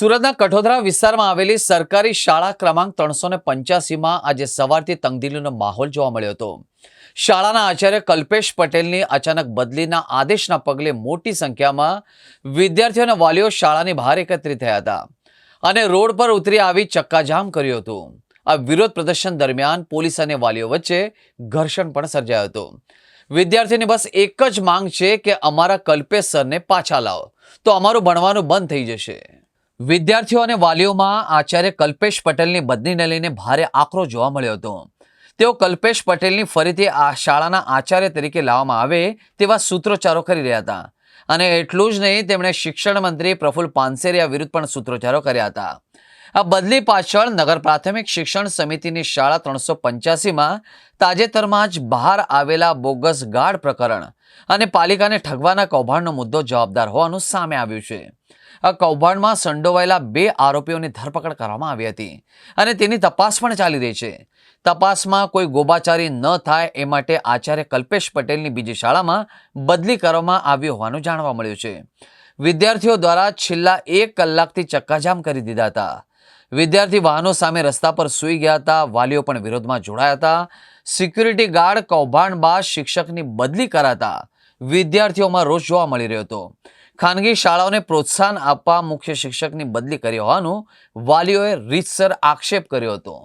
સુરતના કઠોદરા વિસ્તારમાં આવેલી સરકારી શાળા ક્રમાંક ત્રણસો ને પંચ્યાસીમાં આજે સવારથી તંગદિલીનો માહોલ જોવા મળ્યો હતો. શાળાના આચાર્ય કલ્પેશ પટેલની અચાનક બદલીના આદેશના પગલે મોટી સંખ્યામાં વિદ્યાર્થીઓ અને વાલીઓ શાળાની બહાર એકત્રિત થયા હતા અને રોડ પર ઉતરી આવી ચક્કાજામ કર્યું હતું. આ વિરોધ પ્રદર્શન દરમિયાન પોલીસ અને વાલીઓ વચ્ચે ઘર્ષણ પણ સર્જાયું હતું. વિદ્યાર્થીઓની બસ એક જ માંગ છે કે અમારા કલ્પેશ સરને પાછા લાવો. તો અમારું ભણવાનું બંધ થઈ જશે. વિદ્યાર્થીઓ અને વાલીઓમાં આચાર્ય કલ્પેશ પટેલની બદલીને લઈને ભારે આક્રોશ જોવા મળ્યો હતો. તેઓ કલ્પેશ પટેલની ફરીથી આ શાળાના આચાર્ય તરીકે લાવવામાં આવે તેવા સૂત્રોચ્ચારો કરી રહ્યા હતા. અને એટલું જ નહીં, તેમણે શિક્ષણ મંત્રી પ્રફુલ પાનસેરિયા વિરુદ્ધ પણ સૂત્રોચ્ચારો કર્યા હતા. આ બદલી પાછળ નગર પ્રાથમિક શિક્ષણ સમિતિની શાળા ત્રણસો પંચ્યાસીમાં તાજેતરમાં જ બહાર આવેલા બોગસ ગાઢ પ્રકરણ અને પાલિકાને ઠગવાના કૌભાંડનો મુદ્દો જવાબદાર હોવાનું સામે આવ્યું છે. આ કૌભાંડમાં સંડોવાયેલા બે આરોપીઓની ધરપકડ કરવામાં આવી હતી અને તેની તપાસ પણ ચાલી રહી છે. તપાસમાં કોઈ ગોબાચારી ન થાય એ માટે આચાર્ય કલ્પેશ પટેલની બીજી શાળામાં બદલી કરવામાં આવી હોવાનું જાણવા મળ્યું છે. વિદ્યાર્થીઓ દ્વારા છેલ્લા એક કલાકથી ચક્કાજામ કરી દીધા હતા. વિદ્યાર્થી વાહનો સામે રસ્તા પર સૂઈ ગયા હતા. વાલીઓ પણ વિરોધમાં જોડાયા હતા. સિક્યુરિટી ગાર્ડ કૌભાંડ બાદ શિક્ષકની બદલી કરાતા વિદ્યાર્થીઓમાં રોષ જોવા મળી રહ્યો હતો. ખાનગી શાળાઓને પ્રોત્સાહન આપવા મુખ્ય શિક્ષકની બદલી કરી હોવાનું વાલીઓએ રીતસર આક્ષેપ કર્યો હતો.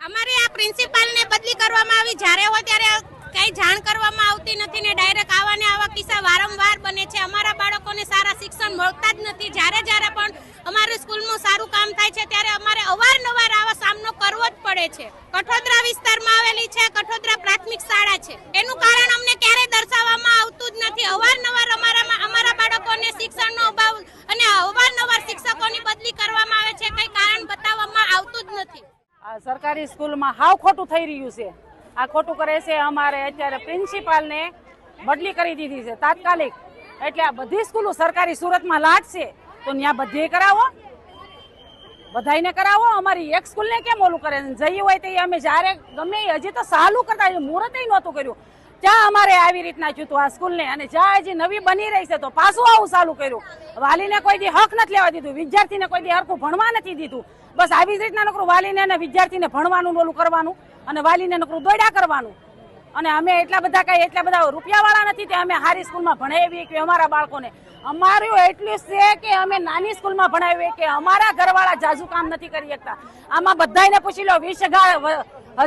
અમારે આ પ્રિન્સિપાલને બદલી કરવામાં આવી. જ્યારે હોય ત્યારે કઈ જાણ કરવામાં આવતી નથી ને ડાયરેક્ટ આવાને આવા કિસ્સા વારંવાર બને છે. અમારા બાળકોને સારા શિક્ષણ મળતા જ નથી. જ્યારે જ્યારે પણ અમારી સ્કૂલનું સારું કામ થાય છે ત્યારે અમારે અવારનવાર આવા સામનો કરવો જ પડે છે. કઠોદરા વિસ્તારમાં આવેલી છે, કઠોદરા પ્રાથમિક શાળા છે. એનું કારણ અમને ક્યારેય દર્શાવવામાં આવતું જ નથી. અવારનવાર અમારા અમારા બાળકોને શિક્ષણનો અભાવ અને અવારનવાર શિક્ષકોની બદલી કરવામાં આવે છે કઈ કારણ બતાવવામાં આવતું જ નથી. સરકારી સ્કૂલમાં હાવ ખોટું થઈ રહ્યું છે. આ ખોટું કરે છે અમારે અત્યારે પ્રિન્સિપાલને બદલી કરી દીધી છે, તાત્કાલિક. એટલે આ બધી સ્કૂલો સરકારી સુરતમાં લાટશે તો ત્યાં બધે કરાવો. બધાયને કરાવો. અમારી એક સ્કૂલને કેમ ઓલું કરે? જઈ હોય તો અમે જ્યારે ગમે હજી તો સાલું કરતા મુહૂર્ત નહોતું કર્યું. ત્યાં અમારે આવી રીતના થયું હતું આ સ્કૂલને. અને જ્યાં હજી નવી બની રહી છે તો પાછું આવું ચાલુ કર્યું. વાલીને કોઈ દી હક નથી લેવા દીધું. વિદ્યાર્થીને કોઈ દી હરખું ભણવા નથી દીધું. બસ આવી જ રીતના નકરું વાલીને અને વિદ્યાર્થીને ભણવાનું ઓલું કરવાનું અને વાલીને નકરું દોડ્યા કરવાનું. અને અમે એટલા બધા કઈ એટલા બધા રૂપિયાવાળા નથી તે અમે સારી સ્કૂલમાં ભણાવીએ કે અમારા બાળકોને. અમારું એટલું છે કે અમે નાની સ્કૂલમાં ભણાવીએ કે અમારા ઘરવાળા જાજુ કામ નથી કરી શકતા. આમાં બધાને પૂછી લો, વીસ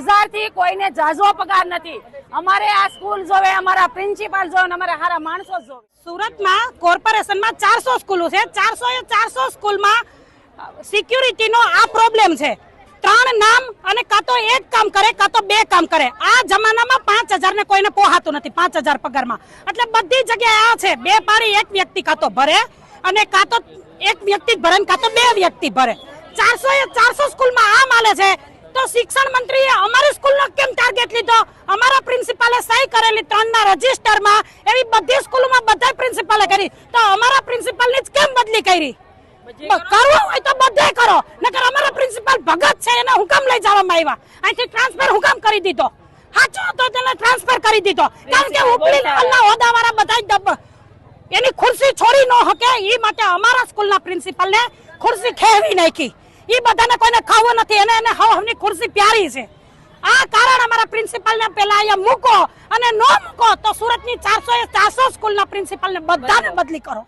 હજારથી કોઈને જાજો પગાર નથી. અમારે આ સ્કૂલ જોવે, અમારા પ્રિન્સિપાલ જોવે અમારે સારા માણસો જોવે. સુરતમાં કોર્પોરેશનમાં ચારસો સ્કૂલો છે. ચારસો એ ચારસો સ્કૂલમાં સિક્યુરિટીનો આ પ્રોબ્લેમ છે. ત્રણ નામ અને કાં તો એક કામ કરે, કાં તો બે કામ કરે. આ જમાનામાં પાંચ હજાર ને કોઈને પોહાતું નથી, પાંચ હજાર પગારમાં. એટલે બધી જગ્યાએ આ છે. બે પારી એક વ્યક્તિ કાં તો ભરે અને કાં તો એક વ્યક્તિ ભરે કાં તો બે વ્યક્તિ ભરે. ચારસો એ ચારસો સ્કૂલમાં આ માલે છે. તો શિક્ષણ મંત્રીએ અમારી સ્કૂલનો કેમ ટાર્ગેટ લીધો? અમારા પ્રિન્સિપાલે સહી કરેલી ત્રણના રજિસ્ટરમાં એવી બધી સ્કૂલોમાં બધા પ્રિન્સિપાલે કરી. તો અમારા પ્રિન્સિપાલની જ કેમ બદલી કરી? કરવું હોય તો બધે કરો. નકર અમારો પ્રિન્સિપાલ ભગત છે એને હુકમ લઈ જવામાં આવ્યા. અહીંથી ટ્રાન્સફર હુકમ કરી દીધો. સાચો તો તેને ટ્રાન્સફર કરી દીધો. કારણ કે ઉપલી લેવલના હોદ્દાવાળા બધા દબ એની ખુરશી છોડી ન હકે એ માટે અમારા સ્કૂલના પ્રિન્સિપાલને ખુરશી ખેવી નાખી. એ બધાને કોઈને ખાવું નથી એને એને હવ હવની ખુરશી પ્યારી છે. આ કારણ અમારા પ્રિન્સિપાલને પેલા અહીંયા મૂકો અને ન મૂકો તો સુરતની ચારસો એ ચારસો સ્કૂલના પ્રિન્સિપાલને બધાને બદલી કરો.